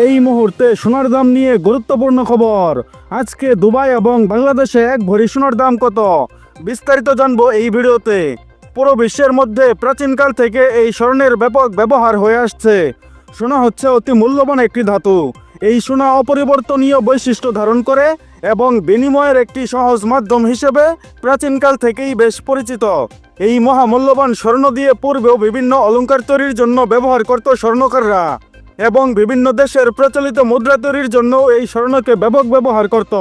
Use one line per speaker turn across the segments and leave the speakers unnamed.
এই মুহূর্তে সোনার দাম নিয়ে গুরুত্বপূর্ণ খবর। আজকে দুবাই এবং বাংলাদেশে এক ভরি সোনার দাম কত? বিস্তারিত জানব এই ভিডিওতে। পুরো বিশ্বের মধ্যে প্রাচীনকাল থেকে এই স্বর্ণের ব্যাপক ব্যবহার হয়ে আসছে। সোনা হচ্ছে অতি মূল্যবান একটি ধাতু। এই সোনা অপরিবর্তনীয় বৈশিষ্ট্য ধারণ করে এবং বিনিময়ের একটি সহজ মাধ্যম হিসেবে প্রাচীনকাল থেকেই বেশ পরিচিত। এই মহামূল্যবান স্বর্ণ দিয়ে পূর্বেও বিভিন্ন অলংকার তৈরির জন্য ব্যবহার করত স্বর্ণকাররা। এবং বিভিন্ন দেশের প্রচলিত মুদ্রা তৈরির জন্য এই স্বর্ণকে ব্যাপক ব্যবহার করত।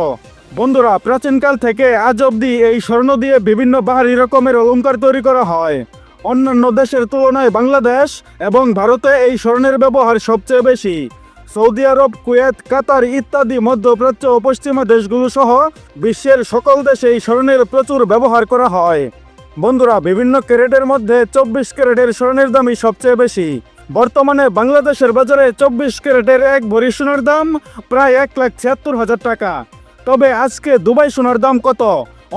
বন্ধুরা, প্রাচীনকাল থেকে আজ অবধি এই স্বর্ণ দিয়ে বিভিন্ন বাহারি রকমের অলংকার তৈরি করা হয়। অন্যান্য দেশের তুলনায় বাংলাদেশ এবং ভারতে এই স্বর্ণের ব্যবহার সবচেয়ে বেশি। সৌদি আরব, কুয়েত, কাতার ইত্যাদি মধ্যপ্রাচ্য ও পশ্চিমা দেশগুলো সহ বিশ্বের সকল দেশে এই স্বর্ণের প্রচুর ব্যবহার করা হয়। বন্ধুরা, বিভিন্ন ক্যারেটের মধ্যে চব্বিশ ক্যারেটের স্বর্ণের দামই সবচেয়ে বেশি। বর্তমানে বাংলাদেশের বাজারে চব্বিশ ক্যারেটের এক ভরি সোনার দাম প্রায় এক লাখ ছিয়াত্তর হাজার টাকা। তবে আজকে দুবাই সোনার দাম কত?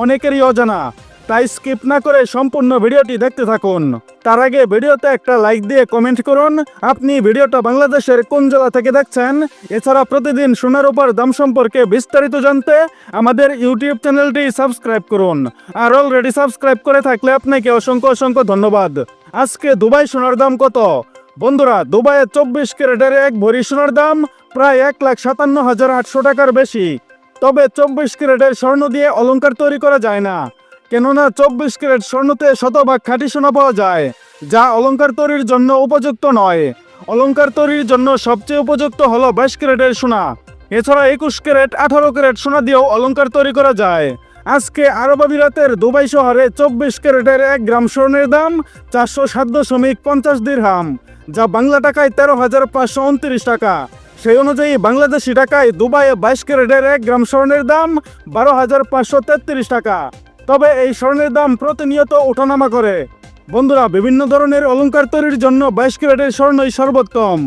অনেকেরই অজানা। তাই স্কিপ না করে সম্পূর্ণ ভিডিওটি দেখতে থাকুন। তার আগে ভিডিওতে একটা লাইক দিয়ে কমেন্ট করুন, আপনি ভিডিওটা বাংলাদেশের কোন জেলা থেকে দেখছেন? এছাড়া প্রতিদিন সোনার উপর দাম সম্পর্কে বিস্তারিত জানতে আমাদের ইউটিউব চ্যানেলটি সাবস্ক্রাইব করুন। আর অলরেডি সাবস্ক্রাইব করে থাকলে আপনাকে অসংখ্য অসংখ্য ধন্যবাদ। আজকে দুবাই সোনার দাম কত? বন্ধুরা, দুবাইয়ে চব্বিশ ক্যারেটের এক ভরি সোনার দাম প্রায় এক লাখ সাতান্ন হাজার আটশো টাকার বেশি। তবে চব্বিশ ক্যারেটের স্বর্ণ দিয়ে অলংকার তৈরি করা যায় না। কেননা চব্বিশ ক্যারেট স্বর্ণতে শতভাগ খাঁটি সোনা পাওয়া যায়, যা অলংকার তৈরির জন্য উপযুক্ত নয়। অলংকার তৈরির জন্য সবচেয়ে উপযুক্ত হলো বাইশ ক্যারেটের সোনা। এছাড়া একুশ ক্যারেট, আঠারো ক্যারেট সোনা দিয়েও অলংকার তৈরি করা যায়। আজকে আরব আমিরাতের দুবাই শহরে চব্বিশ ক্যারেটের এক গ্রাম স্বর্ণের দাম চারশো সাত দশমিক পঞ্চাশ দিরহাম। যা বাংলা টাকায় তেরো হাজার পাঁচশো উনত্রিশ টাকা। সেই অনুযায়ী বাংলাদেশি টাকায় দুবাইয়ে বাইশ ক্যারেটের এক গ্রাম স্বর্ণের দাম বারো হাজার পাঁচশো তেত্রিশ টাকা। তবে এই স্বর্ণের দাম প্রতিনিয়ত ওঠানামা করে। বন্ধুরা, বিভিন্ন ধরনের অলঙ্কার তৈরির জন্য বাইশ ক্যারেটের স্বর্ণই সর্বোত্তম।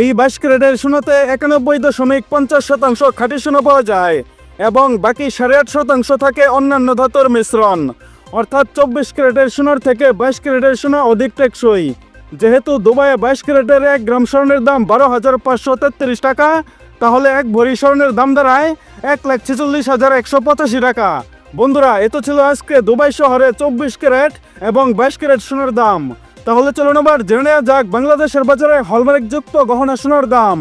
এই বাইশ ক্যারেটের সোনাতে একানব্বই দশমিক পঞ্চাশ শতাংশ খাঁটি সোনা পাওয়া যায় এবং বাকি সাড়ে আট শতাংশ থাকে অন্যান্য ধাতুর মিশ্রণ। অর্থাৎ চব্বিশ ক্যারেটের সোনার থেকে বাইশ ক্যারেটের সোনা অধিক টেকসই। যেহেতু দুবাইয়ে বাইশ ক্যারেটের এক গ্রাম স্বর্ণের দাম বারো হাজার পাঁচশো তেত্রিশ টাকা, তাহলে এক ভরি স্বর্ণের দাম দাঁড়ায় এক লাখ ছেচল্লিশ হাজার একশো পঁচাশি টাকা। বন্ধুরা এত ছিল আজকে দুবাই শহরে চব্বিশ ক্যারেট এবং বাইশ ক্যারেট সোনার দাম। তাহলে চলুন আবার জেনে নেওয়া যাক বাংলাদেশের বাজারে হলমার্কযুক্ত গহনা সোনার দাম।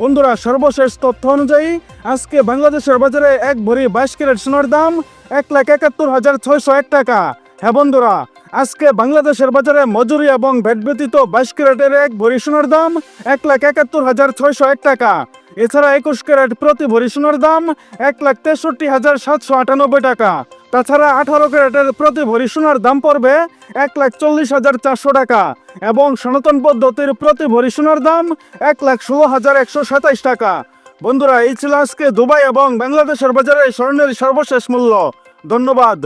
বন্ধুরা, সর্বশেষ তথ্য অনুযায়ী আজকে বাংলাদেশের বাজারে এক ভরি বাইশ ক্যারেট সোনার দাম এক লাখ একাত্তর হাজার ছয়শো এক টাকা। হ্যাঁ বন্ধুরা আজকে বাংলাদেশের বাজারে মজুরি এবং ভ্যাট ব্যতীত বাইশ ক্যারেটের এক ভরি সোনার দাম এক লাখ একাত্তর হাজার ছয়শো এক টাকা। এছাড়া একুশ ক্যারেট প্রতি ভরি সোনার দাম এক লাখ তেষট্টি হাজার সাতশো আটানব্বই টাকা। তাছাড়া আঠারো ক্যারেটের প্রতি ভরি সোনার দাম পড়বে এক লাখ চল্লিশ হাজার চারশো টাকা এবং সনাতন পদ্ধতির প্রতি ভরি সোনার দাম এক লাখ ষোলো হাজার একশো সাতাইশ টাকা। বন্ধুরা, এই ছিল আজকে দুবাই এবং বাংলাদেশের বাজারে স্বর্ণের সর্বশেষ মূল্য। ধন্যবাদ।